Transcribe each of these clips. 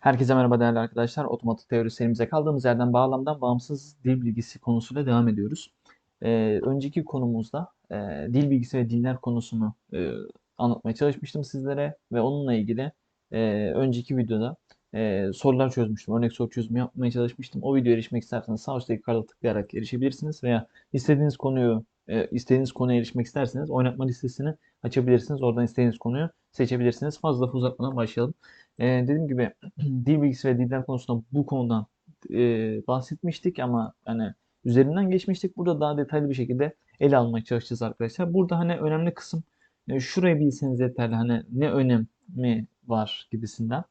Herkese merhaba değerli arkadaşlar. Otomatik teori serimize kaldığımız yerden bağlamdan bağımsız dil bilgisi konusuyla devam ediyoruz. Ee, önceki konumuzda e, dil bilgisi ve diller konusunu e, anlatmaya çalışmıştım sizlere ve onunla ilgili e, önceki videoda e, sorular çözmüştüm. Örnek soru çözümü yapmaya çalışmıştım. O videoya erişmek isterseniz sağ üstteki kartı tıklayarak erişebilirsiniz veya istediğiniz konuyu e, istediğiniz konuya erişmek isterseniz oynatma listesini açabilirsiniz. Oradan istediğiniz konuyu seçebilirsiniz. Fazla lafı uzatmadan başlayalım. Ee, dediğim gibi dil bilgisi ve diller konusunda bu konudan e, bahsetmiştik ama hani üzerinden geçmiştik. Burada daha detaylı bir şekilde ele almaya çalışacağız arkadaşlar. Burada hani önemli kısım e, şurayı bilseniz yeterli. Hani ne önemi var gibisinden.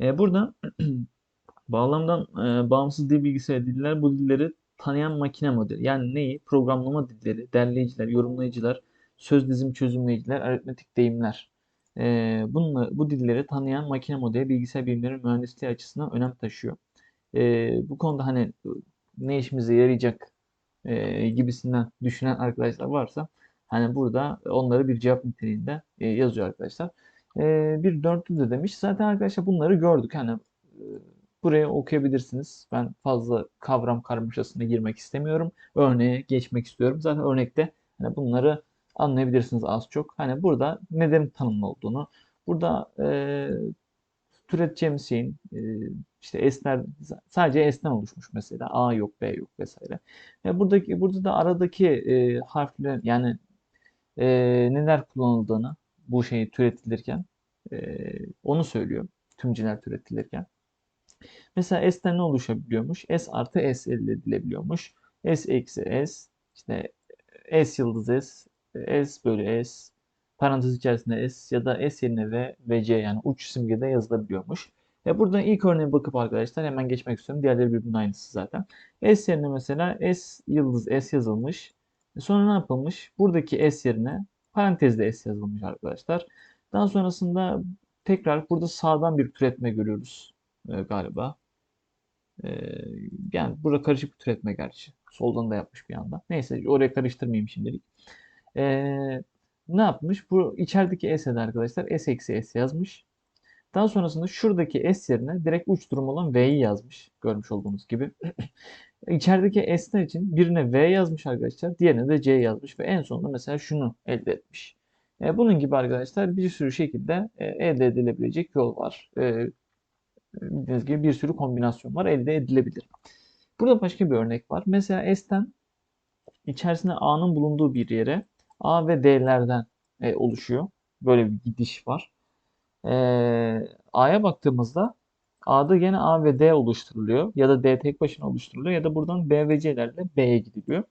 E, burada bağlamdan e, bağımsız dil bilgisi ve diller bu dilleri tanıyan makine modeli. Yani neyi? Programlama dilleri, derleyiciler, yorumlayıcılar, söz dizim çözümleyiciler, aritmetik deyimler. E, bununla, bu dilleri tanıyan makine modeli bilgisayar bilimleri mühendisliği açısından önem taşıyor. E, bu konuda hani ne işimize yarayacak e, gibisinden düşünen arkadaşlar varsa hani burada onları bir cevap niteliğinde e, yazıyor arkadaşlar. E, bir dörtlü de demiş. Zaten arkadaşlar bunları gördük. Hani e, buraya okuyabilirsiniz. Ben fazla kavram karmaşasına girmek istemiyorum. Örneğe geçmek istiyorum. Zaten örnekte hani bunları anlayabilirsiniz az çok. Hani burada neden tanımlı olduğunu, burada e, türeteceğimiz şeyin e, işte esler sadece S'ten oluşmuş mesela. A yok, B yok vesaire. Ve buradaki burada da aradaki e, harfler yani e, neler kullanıldığını bu şeyi türetilirken e, onu söylüyor. Tümceler türetilirken. Mesela S'ten ne oluşabiliyormuş? S artı S elde edilebiliyormuş. S eksi S işte S yıldız S S bölü S parantez içerisinde S ya da S yerine V ve C yani uç simgede yazılabiliyormuş. Ya burada ilk örneğe bakıp arkadaşlar hemen geçmek istiyorum. Diğerleri birbirinin aynısı zaten. S yerine mesela S yıldız S yazılmış. E sonra ne yapılmış? Buradaki S yerine parantezde S yazılmış arkadaşlar. Daha sonrasında tekrar burada sağdan bir türetme görüyoruz e, galiba. E, yani burada karışık bir türetme gerçi. Soldan da yapmış bir anda. Neyse oraya karıştırmayayım şimdilik. Ee, ne yapmış? Bu içerideki S'e arkadaşlar S eksi S yazmış. Daha sonrasında şuradaki S yerine direkt uç durum olan V'yi yazmış. Görmüş olduğunuz gibi. İçerideki S'ler için birine V yazmış arkadaşlar. Diğerine de C yazmış. Ve en sonunda mesela şunu elde etmiş. E, bunun gibi arkadaşlar bir sürü şekilde e, elde edilebilecek yol var. E, bildiğiniz gibi bir sürü kombinasyon var. Elde edilebilir. Burada başka bir örnek var. Mesela S'ten içerisinde A'nın bulunduğu bir yere A ve D'lerden e, oluşuyor. Böyle bir gidiş var. E, A'ya baktığımızda A'da gene A ve D oluşturuluyor. Ya da D tek başına oluşturuluyor. Ya da buradan B ve C'lerle B'ye gidiliyor.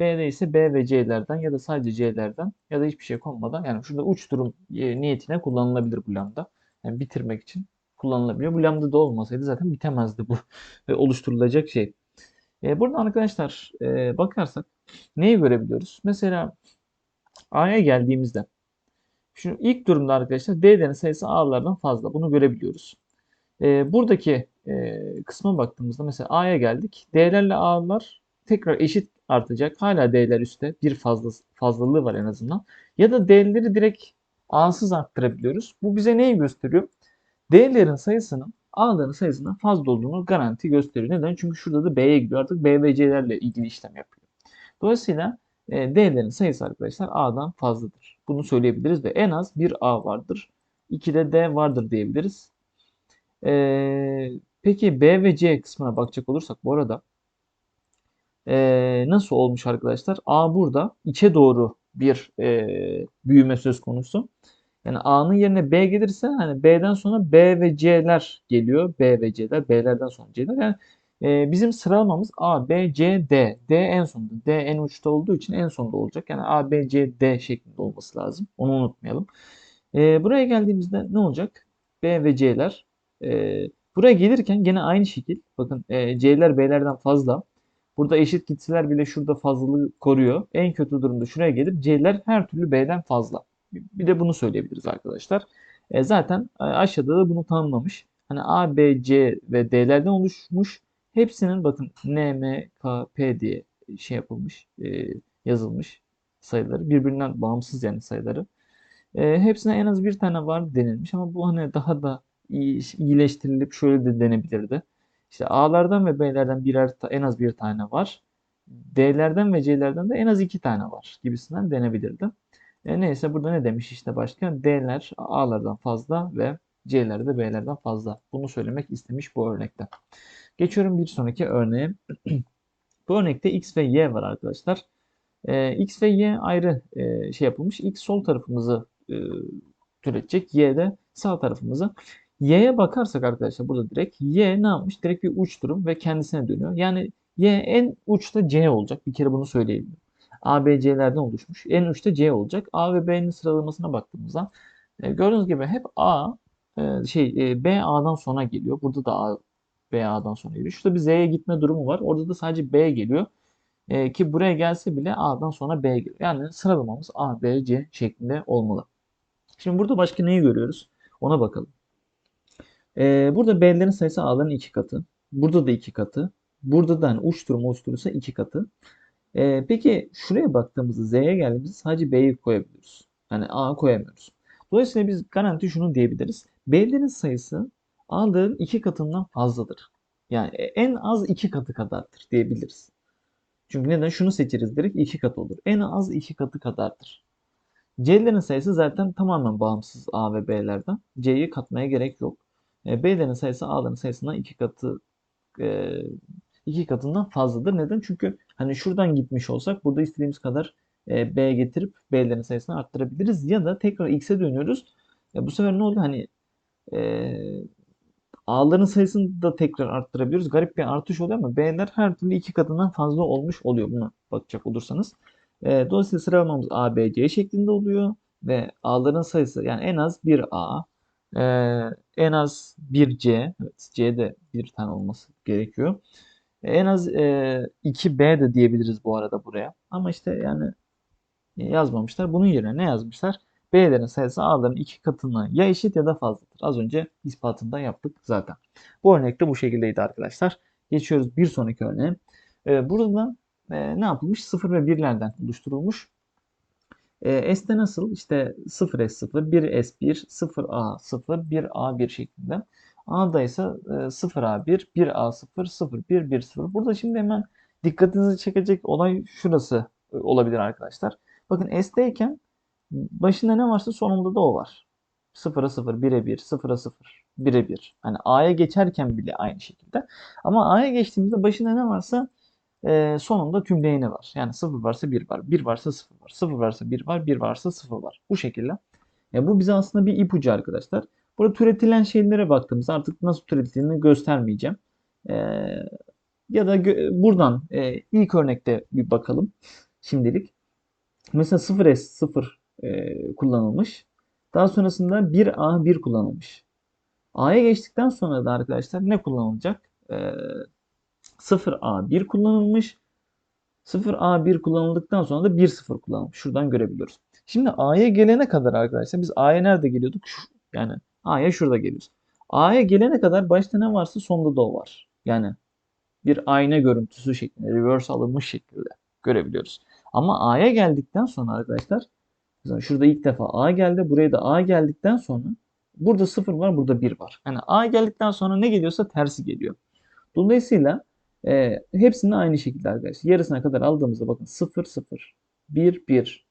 B'de ise B ve C'lerden ya da sadece C'lerden ya da hiçbir şey konmadan yani şurada uç durum e, niyetine kullanılabilir bu lambda. Yani bitirmek için kullanılabiliyor. Bu lambda da olmasaydı zaten bitemezdi bu oluşturulacak şey. E, buradan arkadaşlar e, bakarsak neyi görebiliyoruz? Mesela A'ya geldiğimizde şu ilk durumda arkadaşlar D'lerin sayısı A'lardan fazla. Bunu görebiliyoruz. E, buradaki e, kısma baktığımızda mesela A'ya geldik. D'lerle A'lar tekrar eşit artacak. Hala D'ler üstte. Bir fazla, fazlalığı var en azından. Ya da D'leri direkt A'sız arttırabiliyoruz. Bu bize neyi gösteriyor? D'lerin sayısının A'ların sayısından fazla olduğunu garanti gösteriyor. Neden? Çünkü şurada da B'ye gidiyor. Artık B ve C'lerle ilgili işlem yapıyor. Dolayısıyla e, D'lerin sayısı arkadaşlar A'dan fazladır. Bunu söyleyebiliriz ve en az bir A vardır. 2 de D vardır diyebiliriz. E, peki B ve C kısmına bakacak olursak bu arada e, nasıl olmuş arkadaşlar? A burada içe doğru bir e, büyüme söz konusu. Yani A'nın yerine B gelirse hani B'den sonra B ve C'ler geliyor. B ve C'ler, B'lerden sonra C'ler. Yani e, bizim sıralamamız A, B, C, D. D en sonunda. D en uçta olduğu için en sonda olacak. Yani A, B, C, D şeklinde olması lazım. Onu unutmayalım. E, buraya geldiğimizde ne olacak? B ve C'ler. E, buraya gelirken gene aynı şekil. Bakın e, C'ler B'lerden fazla. Burada eşit gitseler bile şurada fazlalığı koruyor. En kötü durumda şuraya gelip C'ler her türlü B'den fazla. Bir de bunu söyleyebiliriz arkadaşlar. E, zaten aşağıda da bunu tanımlamış. Hani A, B, C ve D'lerden oluşmuş. Hepsinin bakın N, M, K, P diye şey yapılmış, e, yazılmış sayıları. Birbirinden bağımsız yani sayıları. E, hepsine en az bir tane var denilmiş ama bu hani daha da iyi- iyileştirilip şöyle de denebilirdi. İşte A'lardan ve B'lerden birer en az bir tane var. D'lerden ve C'lerden de en az iki tane var gibisinden denebilirdi. E, neyse burada ne demiş işte başka? D'ler A'lardan fazla ve C'ler de B'lerden fazla. Bunu söylemek istemiş bu örnekte. Geçiyorum bir sonraki örneğe. Bu örnekte X ve Y var arkadaşlar. E, X ve Y ayrı e, şey yapılmış. X sol tarafımızı e, türetecek. Y de sağ tarafımızı. Y'ye bakarsak arkadaşlar burada direkt Y ne yapmış? Direkt bir uç durum ve kendisine dönüyor. Yani Y en uçta C olacak. Bir kere bunu söyleyebilirim. A, B, C'lerden oluşmuş. En uçta C olacak. A ve B'nin sıralamasına baktığımızda e, gördüğünüz gibi hep A e, şey e, B A'dan sonra geliyor. Burada da A B sonra geliyor. Şurada bir Z'ye gitme durumu var. Orada da sadece B geliyor. E, ki buraya gelse bile A'dan sonra B geliyor. Yani sıralamamız A, B, C şeklinde olmalı. Şimdi burada başka neyi görüyoruz? Ona bakalım. E, burada B'lerin sayısı A'ların iki katı. Burada da iki katı. Burada da hani uç durumu oluşturursa iki katı. E, peki şuraya baktığımızda Z'ye geldiğimizde sadece B'yi koyabiliyoruz. Yani A koyamıyoruz. Dolayısıyla biz garanti şunu diyebiliriz. B'lerin sayısı A'ların iki katından fazladır. Yani en az iki katı kadardır diyebiliriz. Çünkü neden? Şunu seçeriz direkt iki katı olur. En az iki katı kadardır. C'lerin sayısı zaten tamamen bağımsız A ve B'lerden. C'yi katmaya gerek yok. E, B'lerin sayısı A'ların sayısından iki katı e, iki katından fazladır. Neden? Çünkü hani şuradan gitmiş olsak burada istediğimiz kadar e, B getirip B'lerin sayısını arttırabiliriz. Ya da tekrar X'e dönüyoruz. E, bu sefer ne oluyor? Hani e, A'ların sayısını da tekrar arttırabiliyoruz. Garip bir artış oluyor ama B'ler her türlü iki katından fazla olmuş oluyor. Buna bakacak olursanız. E, dolayısıyla sıralamamız A, B, C şeklinde oluyor. Ve A'ların sayısı yani en az bir A, e, en az bir C. Evet, C'de bir tane olması gerekiyor. En az e, 2B de diyebiliriz bu arada buraya. Ama işte yani yazmamışlar. Bunun yerine ne yazmışlar? B'lerin sayısı A'ların iki katına ya eşit ya da fazladır. Az önce ispatında yaptık zaten. Bu örnekte bu şekildeydi arkadaşlar. Geçiyoruz bir sonraki örneğe. Ee, burada da e, ne yapılmış? 0 ve 1'lerden oluşturulmuş. E, S'te nasıl? İşte 0S0, 1S1, 0A0, 1A1 şeklinde. A'da ise 0A1, 1A0, 0-1, 1-0. Burada şimdi hemen dikkatinizi çekecek olay şurası e, olabilir arkadaşlar. Bakın S'teyken başında ne varsa sonunda da o var. 0'a 0, 1'e 1, 0'a 0, 1'e 1. Hani A'ya geçerken bile aynı şekilde. Ama A'ya geçtiğimizde başında ne varsa e, sonunda tümleyeni var. Yani 0 varsa 1 var, 1 varsa 0 var, 0 varsa 1 var, 1 varsa 0 var. Bu şekilde. Yani bu bize aslında bir ipucu arkadaşlar. Burada türetilen şeylere baktığımızda artık nasıl türetildiğini göstermeyeceğim. E, ya da buradan e, ilk örnekte bir bakalım şimdilik. Mesela 0S 0 e, kullanılmış. Daha sonrasında 1A1 kullanılmış. A'ya geçtikten sonra da arkadaşlar ne kullanılacak? E, 0A1 kullanılmış. 0A1 kullanıldıktan sonra da 1-0 kullanılmış. Şuradan görebiliyoruz. Şimdi A'ya gelene kadar arkadaşlar biz A'ya nerede geliyorduk? Yani A'ya şurada geliyoruz. A'ya gelene kadar başta ne varsa sonunda da o var. Yani bir ayna görüntüsü şeklinde, reverse alınmış şekilde görebiliyoruz. Ama A'ya geldikten sonra arkadaşlar şurada ilk defa A geldi. Buraya da A geldikten sonra burada 0 var, burada 1 var. Yani A geldikten sonra ne geliyorsa tersi geliyor. Dolayısıyla e, hepsini aynı şekilde arkadaşlar. Yarısına kadar aldığımızda bakın 0 0 1 1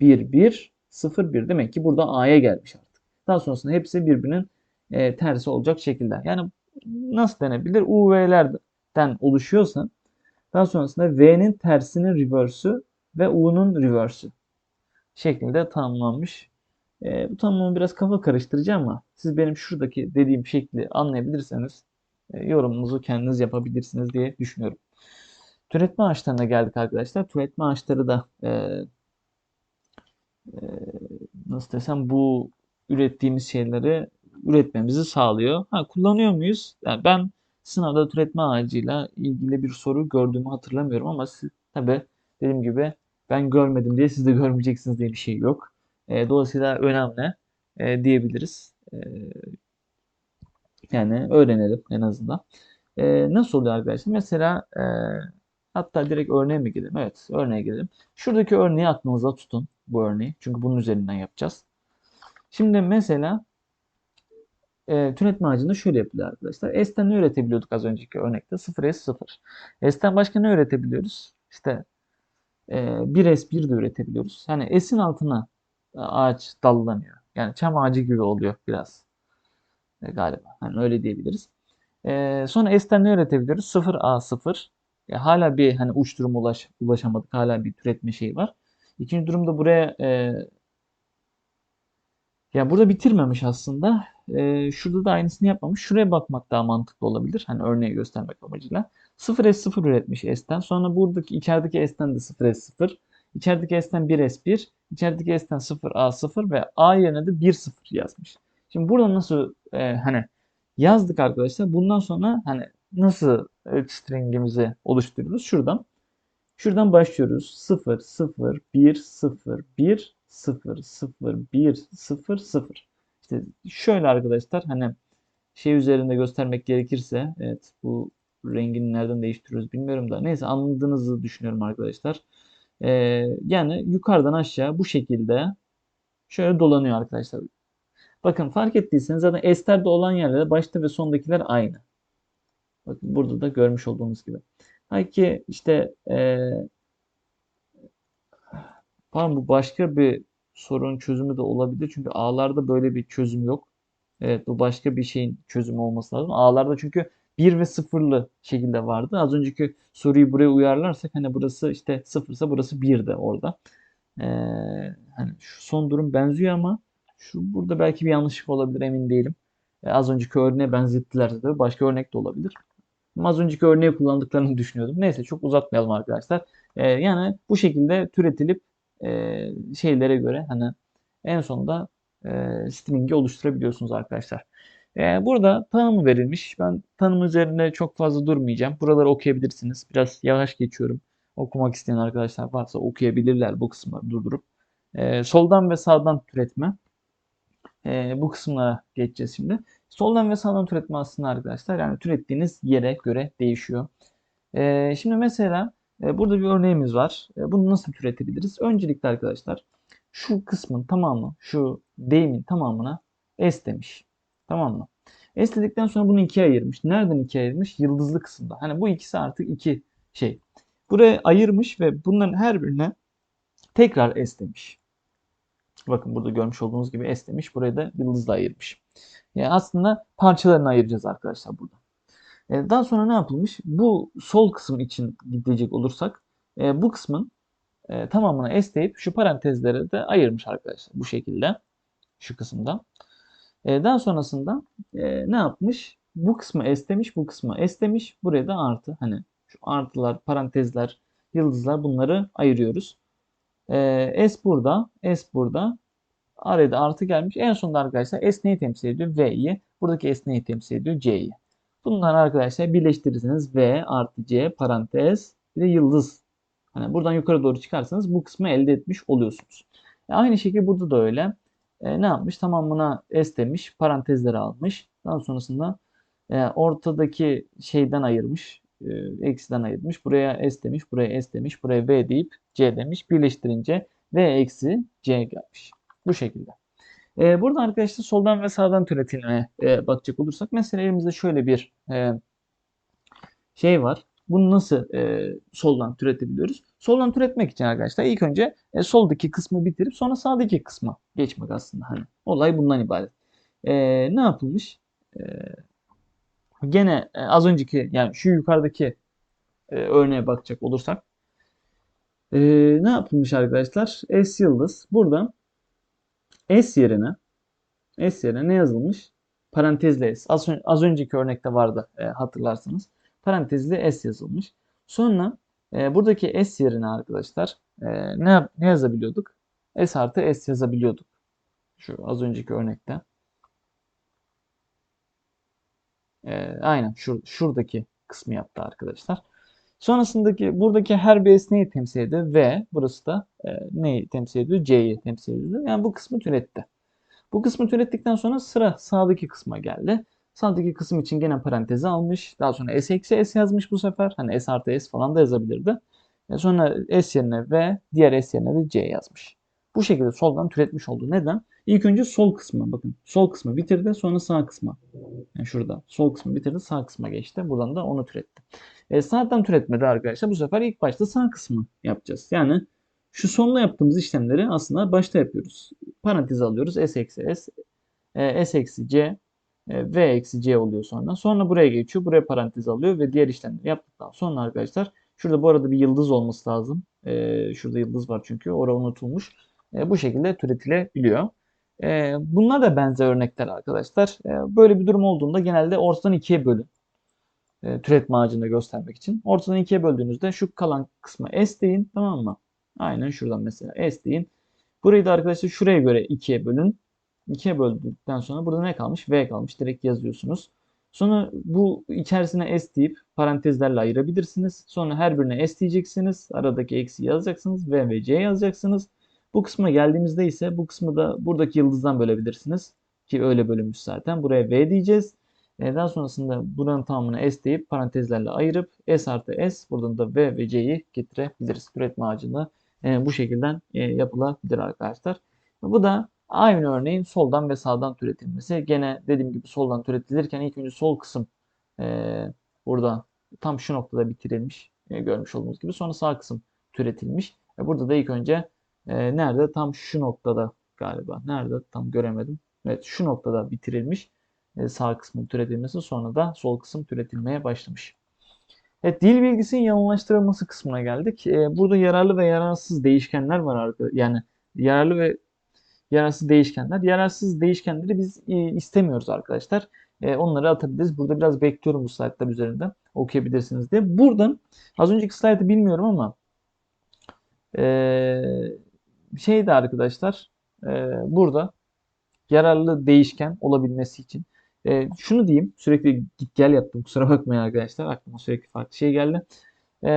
1 1 0 1 demek ki burada A'ya gelmiş artık. Daha sonrasında hepsi birbirinin e, tersi olacak şekilde. Yani nasıl denebilir? UV'lerden oluşuyorsa daha sonrasında V'nin tersinin reverse'ü ve U'nun reverse'ü şeklinde tanımlanmış. E, bu tanımlamı biraz kafa karıştırıcı ama siz benim şuradaki dediğim şekli anlayabilirseniz e, yorumunuzu kendiniz yapabilirsiniz diye düşünüyorum. Türetme ağaçlarına geldik arkadaşlar. Türetme ağaçları da e, e, nasıl desem bu ürettiğimiz şeyleri üretmemizi sağlıyor. Ha, kullanıyor muyuz? Yani ben sınavda türetme ağacıyla ilgili bir soru gördüğümü hatırlamıyorum ama siz, tabi dediğim gibi ben görmedim diye siz de görmeyeceksiniz diye bir şey yok. E, dolayısıyla önemli e, diyebiliriz. E, yani öğrenelim en azından. E, nasıl oluyor arkadaşlar? Mesela e, hatta direkt örneğe mi gidelim? Evet örneğe gidelim. Şuradaki örneği aklınıza tutun bu örneği. Çünkü bunun üzerinden yapacağız. Şimdi mesela e, türetme ağacında şöyle yapılıyor arkadaşlar. S'ten ne üretebiliyorduk az önceki örnekte? 0S0. S'ten başka ne üretebiliyoruz? İşte e, 1S1 de üretebiliyoruz. Yani S'in altına e, ağaç dallanıyor. Yani çam ağacı gibi oluyor biraz. E, galiba. Hani öyle diyebiliriz. E, sonra S'ten ne üretebiliyoruz? 0A0. E, hala bir hani uç duruma ulaş, ulaşamadık. Hala bir türetme şeyi var. İkinci durumda buraya e, ya burada bitirmemiş aslında. Ee, şurada da aynısını yapmamış. Şuraya bakmak daha mantıklı olabilir. Hani örneği göstermek amacıyla. 0S0 üretmiş S'ten. Sonra buradaki içerideki S'ten de 0S0. İçerideki S'ten 1S1. İçerideki S'ten 0A0 ve A yerine de 1-0 yazmış. Şimdi burada nasıl e, hani yazdık arkadaşlar. Bundan sonra hani nasıl stringimizi oluşturuyoruz? Şuradan. Şuradan başlıyoruz. 0, 0, 1, 0, 1, 0, 0, 1, 0, 0. İşte şöyle arkadaşlar hani şey üzerinde göstermek gerekirse evet bu rengini nereden değiştiriyoruz bilmiyorum da neyse anladığınızı düşünüyorum arkadaşlar. Ee, yani yukarıdan aşağı bu şekilde şöyle dolanıyor arkadaşlar. Bakın fark ettiyseniz zaten esterde olan yerlerde başta ve sondakiler aynı. Bakın burada da görmüş olduğunuz gibi. Belki işte e, pardon bu başka bir sorun çözümü de olabilir. Çünkü A'larda böyle bir çözüm yok. Evet bu başka bir şeyin çözümü olması lazım. A'larda çünkü 1 ve 0'lı şekilde vardı. Az önceki soruyu buraya uyarlarsak hani burası işte 0 ise burası 1 de orada. Ee, hani şu son durum benziyor ama şu burada belki bir yanlışlık olabilir emin değilim. Ee, az önceki örneğe benzettilerse de başka örnek de olabilir. Ama az önceki örneği kullandıklarını düşünüyordum. Neyse çok uzatmayalım arkadaşlar. Ee, yani bu şekilde türetilip e, şeylere göre hani en sonunda e, string'i oluşturabiliyorsunuz arkadaşlar. E, burada tanımı verilmiş. Ben tanım üzerinde çok fazla durmayacağım. Buraları okuyabilirsiniz. Biraz yavaş geçiyorum. Okumak isteyen arkadaşlar varsa okuyabilirler bu kısımları durdurup. E, soldan ve sağdan türetme. E, bu kısımlara geçeceğiz şimdi. Soldan ve sağdan türetme aslında arkadaşlar yani türettiğiniz yere göre değişiyor. E, şimdi mesela e, burada bir örneğimiz var. E, bunu nasıl türetebiliriz? Öncelikle arkadaşlar şu kısmın tamamı, şu deyimin tamamına S demiş. Tamam mı? S dedikten sonra bunu ikiye ayırmış. Nereden ikiye ayırmış? Yıldızlı kısımda. Hani bu ikisi artık iki şey. Buraya ayırmış ve bunların her birine tekrar S demiş. Bakın burada görmüş olduğunuz gibi S demiş. Buraya da yıldızla ayırmış. Yani aslında parçalarını ayıracağız arkadaşlar burada. E, daha sonra ne yapılmış? Bu sol kısım için gidecek olursak e, bu kısmın e, tamamını esneyip şu parantezlere de ayırmış arkadaşlar bu şekilde şu kısımda. Daha sonrasında ne yapmış? Bu kısmı esnemiş, bu kısmı esnemiş. Buraya da artı. Hani şu artılar, parantezler, yıldızlar bunları ayırıyoruz. S burada, S burada. Araya da artı gelmiş. En sonunda arkadaşlar S neyi temsil ediyor? V'yi. Buradaki S neyi temsil ediyor? C'yi. Bunları arkadaşlar birleştirirseniz V artı C parantez bir de yıldız. Hani buradan yukarı doğru çıkarsanız bu kısmı elde etmiş oluyorsunuz. E aynı şekilde burada da öyle. E, ne yapmış? Tamamına S demiş. Parantezleri almış. Daha sonrasında e, ortadaki şeyden ayırmış. E, eksiden ayırmış. Buraya S demiş. Buraya S demiş. Buraya V deyip C demiş. Birleştirince V eksi C gelmiş. Bu şekilde. E, burada arkadaşlar soldan ve sağdan türetilmeye e, bakacak olursak mesela elimizde şöyle bir e, şey var. Bunu nasıl e, soldan türetebiliyoruz? Soldan türetmek için arkadaşlar ilk önce e, soldaki kısmı bitirip sonra sağdaki kısma geçmek aslında. Hani olay bundan ibaret. E, ne yapılmış? E, gene e, az önceki yani şu yukarıdaki e, örneğe bakacak olursak e, ne yapılmış arkadaşlar? S yıldız. Burada S yerine S yerine ne yazılmış? Parantezli S. Az, az önceki örnekte vardı e, hatırlarsanız. Parantezli S yazılmış. Sonra e, buradaki S yerine arkadaşlar e, ne, ne yazabiliyorduk? S artı S yazabiliyorduk. Şu az önceki örnekte. E, aynen şur, şuradaki kısmı yaptı arkadaşlar. Sonrasındaki buradaki her bir S neyi temsil ediyor? V. Burası da e, neyi temsil ediyor? C'yi temsil ediyor. Yani bu kısmı türetti. Bu kısmı türettikten sonra sıra sağdaki kısma geldi. Sağdaki kısım için gene parantezi almış. Daha sonra S eksi S yazmış bu sefer. Hani S artı S falan da yazabilirdi. E sonra S yerine V, diğer S yerine de C yazmış. Bu şekilde soldan türetmiş oldu. Neden? İlk önce sol kısma bakın. Sol kısmı bitirdi sonra sağ kısma. Yani şurada sol kısmı bitirdi sağ kısma geçti. Buradan da onu türetti. E, sağdan türetmedi arkadaşlar. Bu sefer ilk başta sağ kısmı yapacağız. Yani şu sonla yaptığımız işlemleri aslında başta yapıyoruz. Parantez alıyoruz. S eksi S. E, S eksi C. E, v eksi C oluyor sonra. Sonra buraya geçiyor. Buraya parantez alıyor ve diğer işlemleri yaptıktan sonra arkadaşlar şurada bu arada bir yıldız olması lazım. E, şurada yıldız var çünkü. Orada unutulmuş. E, bu şekilde türetilebiliyor. Bunlar da benzer örnekler arkadaşlar. Böyle bir durum olduğunda genelde ortadan ikiye bölün. E, türetme ağacını göstermek için. Ortadan ikiye böldüğünüzde şu kalan kısmı S deyin. Tamam mı? Aynen şuradan mesela S deyin. Burayı da arkadaşlar şuraya göre ikiye bölün. 2'ye böldükten sonra burada ne kalmış? V kalmış. Direkt yazıyorsunuz. Sonra bu içerisine S deyip parantezlerle ayırabilirsiniz. Sonra her birine S diyeceksiniz. Aradaki eksi yazacaksınız. V ve C yazacaksınız. Bu kısma geldiğimizde ise bu kısmı da buradaki yıldızdan bölebilirsiniz. Ki öyle bölünmüş zaten. Buraya V diyeceğiz. E, daha sonrasında buranın tamamını S deyip parantezlerle ayırıp S artı S buradan da V ve C'yi getirebiliriz. Türetme ağacında e, bu şekilde e, yapılabilir arkadaşlar. Bu da aynı örneğin soldan ve sağdan türetilmesi. Gene dediğim gibi soldan türetilirken ilk önce sol kısım burada tam şu noktada bitirilmiş görmüş olduğunuz gibi. Sonra sağ kısım türetilmiş. Burada da ilk önce nerede? Tam şu noktada galiba. Nerede? Tam göremedim. Evet şu noktada bitirilmiş. Sağ kısmın türetilmesi sonra da sol kısım türetilmeye başlamış. Evet, dil bilgisinin yanıllaştırılması kısmına geldik. burada yararlı ve yararsız değişkenler var. Yani yararlı ve yararsız değişkenler. Yararsız değişkenleri biz istemiyoruz arkadaşlar. onları atabiliriz. Burada biraz bekliyorum bu slaytlar üzerinde. Okuyabilirsiniz diye. Buradan az önceki slaytı bilmiyorum ama şey de arkadaşlar burada yararlı değişken olabilmesi için e, şunu diyeyim. Sürekli git gel yaptım. Kusura bakmayın arkadaşlar. Aklıma sürekli farklı şey geldi. E,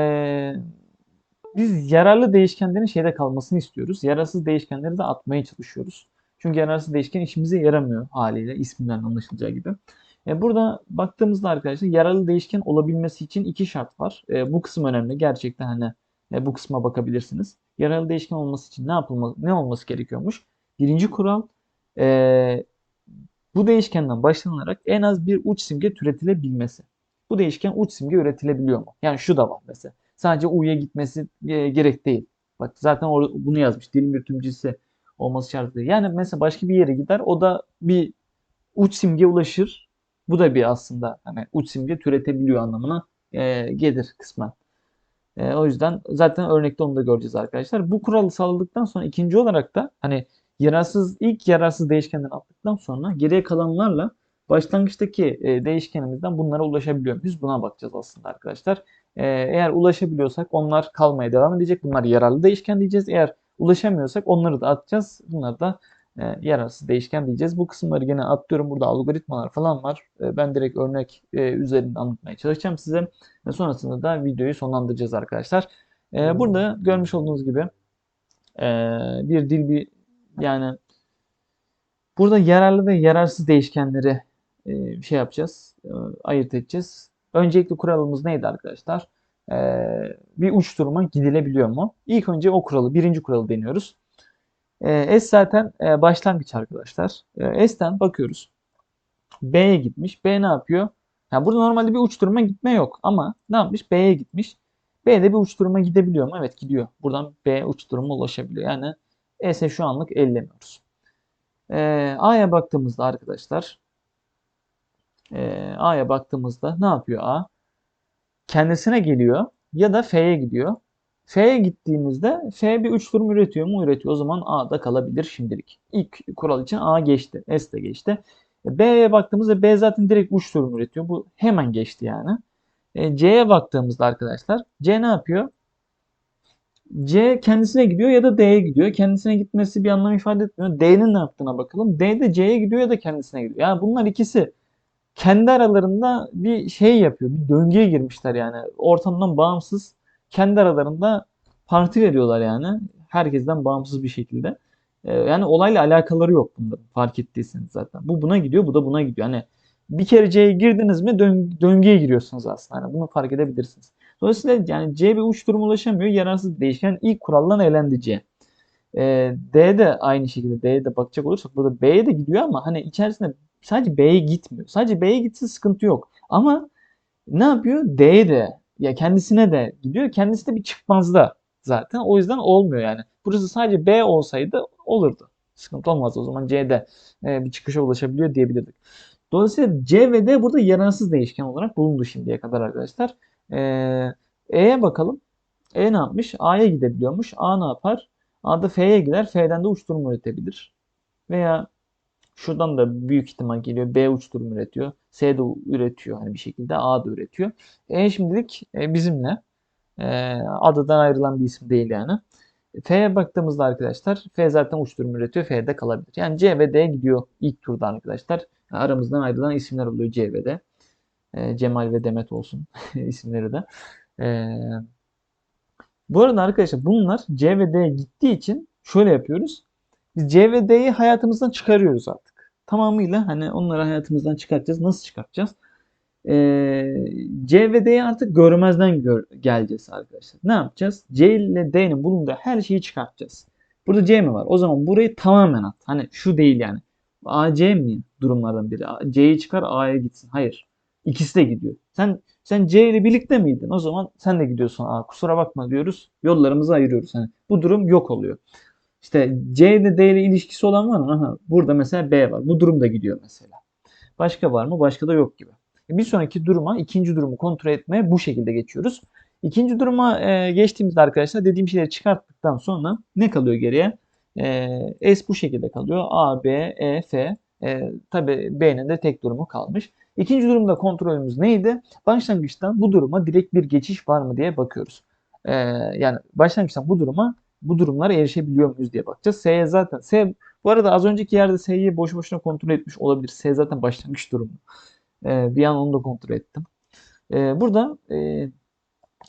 biz yararlı değişkenlerin şeyde kalmasını istiyoruz. Yararsız değişkenleri de atmaya çalışıyoruz. Çünkü yararsız değişken işimize yaramıyor haliyle isminden anlaşılacağı gibi. E, burada baktığımızda arkadaşlar yararlı değişken olabilmesi için iki şart var. E, bu kısım önemli. Gerçekten hani e, bu kısma bakabilirsiniz. Yararlı değişken olması için ne yapılması ne olması gerekiyormuş? Birinci kural e, bu değişkenden başlanarak en az bir uç simge türetilebilmesi. Bu değişken uç simge üretilebiliyor mu? Yani şu da var mesela. Sadece U'ya gitmesi e, gerek değil. Bak zaten bunu yazmış. Tüm cinsi olması şart. Yani mesela başka bir yere gider. O da bir uç simge ulaşır. Bu da bir aslında hani uç simge türetebiliyor anlamına e, gelir kısmen. E, o yüzden zaten örnekte onu da göreceğiz arkadaşlar. Bu kuralı sağladıktan sonra ikinci olarak da hani yararsız ilk yararsız değişkenden attıktan sonra geriye kalanlarla başlangıçtaki e, değişkenimizden bunlara ulaşabiliyor muyuz? Buna bakacağız aslında arkadaşlar. E, eğer ulaşabiliyorsak onlar kalmaya devam edecek. Bunlar yararlı değişken diyeceğiz. Eğer ulaşamıyorsak onları da atacağız. Bunları da e, yararsız değişken diyeceğiz. Bu kısımları gene atlıyorum. Burada algoritmalar falan var. E, ben direkt örnek e, üzerinde anlatmaya çalışacağım size. Ve sonrasında da videoyu sonlandıracağız arkadaşlar. E, burada görmüş olduğunuz gibi e, bir dil bir yani burada yararlı ve yararsız değişkenleri e, şey yapacağız. E, ayırt edeceğiz. Öncelikli kuralımız neydi arkadaşlar? E, bir uç duruma gidilebiliyor mu? İlk önce o kuralı, birinci kuralı deniyoruz. E, S zaten e, başlangıç arkadaşlar. E, S'ten bakıyoruz. B'ye gitmiş. B ne yapıyor? Yani burada normalde bir uç duruma gitme yok ama ne yapmış? B'ye gitmiş. B'de bir uç duruma gidebiliyor mu? Evet gidiyor. Buradan B uç duruma ulaşabiliyor. Yani S'e şu anlık ellemiyoruz. E, A'ya baktığımızda arkadaşlar e, A'ya baktığımızda ne yapıyor A? Kendisine geliyor ya da F'ye gidiyor. F'ye gittiğimizde F bir uç durum üretiyor mu? Üretiyor. O zaman A'da kalabilir şimdilik. İlk kural için A geçti. S de geçti. E, B'ye baktığımızda B zaten direkt uç durum üretiyor. Bu hemen geçti yani. E, C'ye baktığımızda arkadaşlar C ne yapıyor? C kendisine gidiyor ya da D'ye gidiyor. Kendisine gitmesi bir anlam ifade etmiyor. D'nin ne yaptığına bakalım. D de C'ye gidiyor ya da kendisine gidiyor. Yani bunlar ikisi kendi aralarında bir şey yapıyor. Bir döngüye girmişler yani. Ortamdan bağımsız kendi aralarında parti veriyorlar yani. Herkesten bağımsız bir şekilde. Ee, yani olayla alakaları yok bunların. Fark ettiyseniz zaten. Bu buna gidiyor, bu da buna gidiyor. Hani bir kere C'ye girdiniz mi döngüye giriyorsunuz aslında. Yani bunu fark edebilirsiniz. Dolayısıyla yani C bir uç durum ulaşamıyor. Yararsız değişken ilk kuraldan elendi C. E, D de aynı şekilde D'ye de bakacak olursak burada B'ye de gidiyor ama hani içerisinde sadece B'ye gitmiyor. Sadece B'ye gitse sıkıntı yok. Ama ne yapıyor? D'ye de ya kendisine de gidiyor. Kendisi de bir çıkmazda zaten. O yüzden olmuyor yani. Burası sadece B olsaydı olurdu. Sıkıntı olmaz. O zaman C'de e, bir çıkışa ulaşabiliyor diyebilirdik. Dolayısıyla C ve D burada yararsız değişken olarak bulundu şimdiye kadar arkadaşlar. Ee, E'ye bakalım. E ne yapmış? A'ya gidebiliyormuş. A ne yapar? A da F'ye gider. F'den de uç durum üretebilir. Veya şuradan da büyük ihtimal geliyor. B uç üretiyor. S de üretiyor hani bir şekilde. A da üretiyor. E şimdilik e, bizimle. E, adadan ayrılan bir isim değil yani. F'ye baktığımızda arkadaşlar F zaten uç durum üretiyor. F'de kalabilir. Yani C ve D gidiyor ilk turda arkadaşlar. Aramızdan ayrılan isimler oluyor C ve D. E, Cemal ve Demet olsun isimleri de. E, bu arada arkadaşlar bunlar C ve D'ye gittiği için şöyle yapıyoruz. Biz C ve D'yi hayatımızdan çıkarıyoruz artık. Tamamıyla hani onları hayatımızdan çıkartacağız. Nasıl çıkartacağız? Ee, C ve D'yi artık görmezden gör geleceğiz arkadaşlar. Ne yapacağız? C ile D'nin bulunduğu her şeyi çıkartacağız. Burada C mi var? O zaman burayı tamamen at. Hani şu değil yani. A, C mi durumlardan biri? C'yi çıkar A'ya gitsin. Hayır. İkisi de gidiyor. Sen sen C ile birlikte miydin? O zaman sen de gidiyorsun. A, kusura bakma diyoruz. Yollarımızı ayırıyoruz. Hani bu durum yok oluyor. İşte C ile D ile ilişkisi olan var mı? Aha, burada mesela B var. Bu durum da gidiyor mesela. Başka var mı? Başka da yok gibi. Bir sonraki duruma, ikinci durumu kontrol etmeye bu şekilde geçiyoruz. İkinci duruma e, geçtiğimizde arkadaşlar dediğim şeyleri çıkarttıktan sonra ne kalıyor geriye? E, S bu şekilde kalıyor. A, B, E, F. E, tabi B'nin de tek durumu kalmış. İkinci durumda kontrolümüz neydi? Başlangıçtan bu duruma direkt bir geçiş var mı diye bakıyoruz. E, yani başlangıçtan bu duruma bu durumlara erişebiliyor muyuz diye bakacağız. S'ye zaten S bu arada az önceki yerde S'yi boş boşuna kontrol etmiş olabilir. S zaten başlangıç durumu. E, bir an onu da kontrol ettim. E, burada e,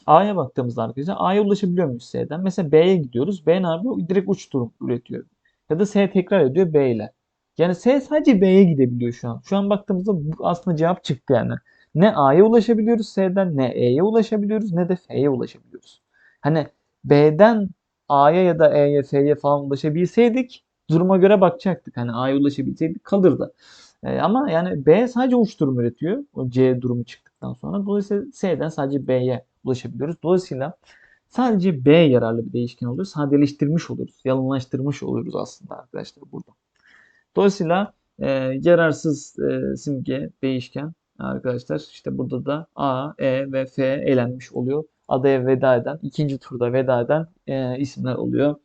A'ya baktığımızda arkadaşlar A'ya ulaşabiliyor muyuz S'den? Mesela B'ye gidiyoruz. B ne yapıyor? Direkt uç durum üretiyor. Ya da S tekrar ediyor B ile. Yani S sadece B'ye gidebiliyor şu an. Şu an baktığımızda aslında cevap çıktı yani. Ne A'ya ulaşabiliyoruz S'den ne E'ye ulaşabiliyoruz ne de F'ye ulaşabiliyoruz. Hani B'den A'ya ya da E'ye F'ye falan ulaşabilseydik duruma göre bakacaktık. Hani A'ya ulaşabilseydik kalırdı. E, ama yani B sadece uç durum üretiyor. O C durumu çıktıktan sonra. Dolayısıyla S'den sadece B'ye ulaşabiliyoruz. Dolayısıyla sadece B yararlı bir değişken oluyor. Sadeleştirmiş oluruz. Yalınlaştırmış oluruz aslında arkadaşlar burada. Dolayısıyla e, yararsız e, simge değişken arkadaşlar işte burada da A, E ve F elenmiş oluyor. Adaya veda eden, ikinci turda veda eden e, isimler oluyor.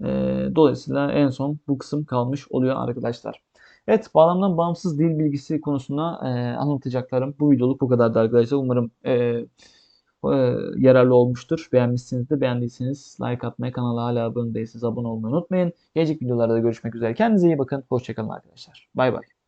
E, dolayısıyla en son bu kısım kalmış oluyor arkadaşlar. Evet, bağlamdan bağımsız dil bilgisi konusunda e, anlatacaklarım bu videoluk bu kadardı arkadaşlar. Umarım e, e, yararlı olmuştur. Beğenmişsiniz de beğendiyseniz like atmayı, kanala hala abone değilseniz abone olmayı unutmayın. Gelecek videolarda görüşmek üzere. Kendinize iyi bakın. Hoşçakalın arkadaşlar. Bay bay.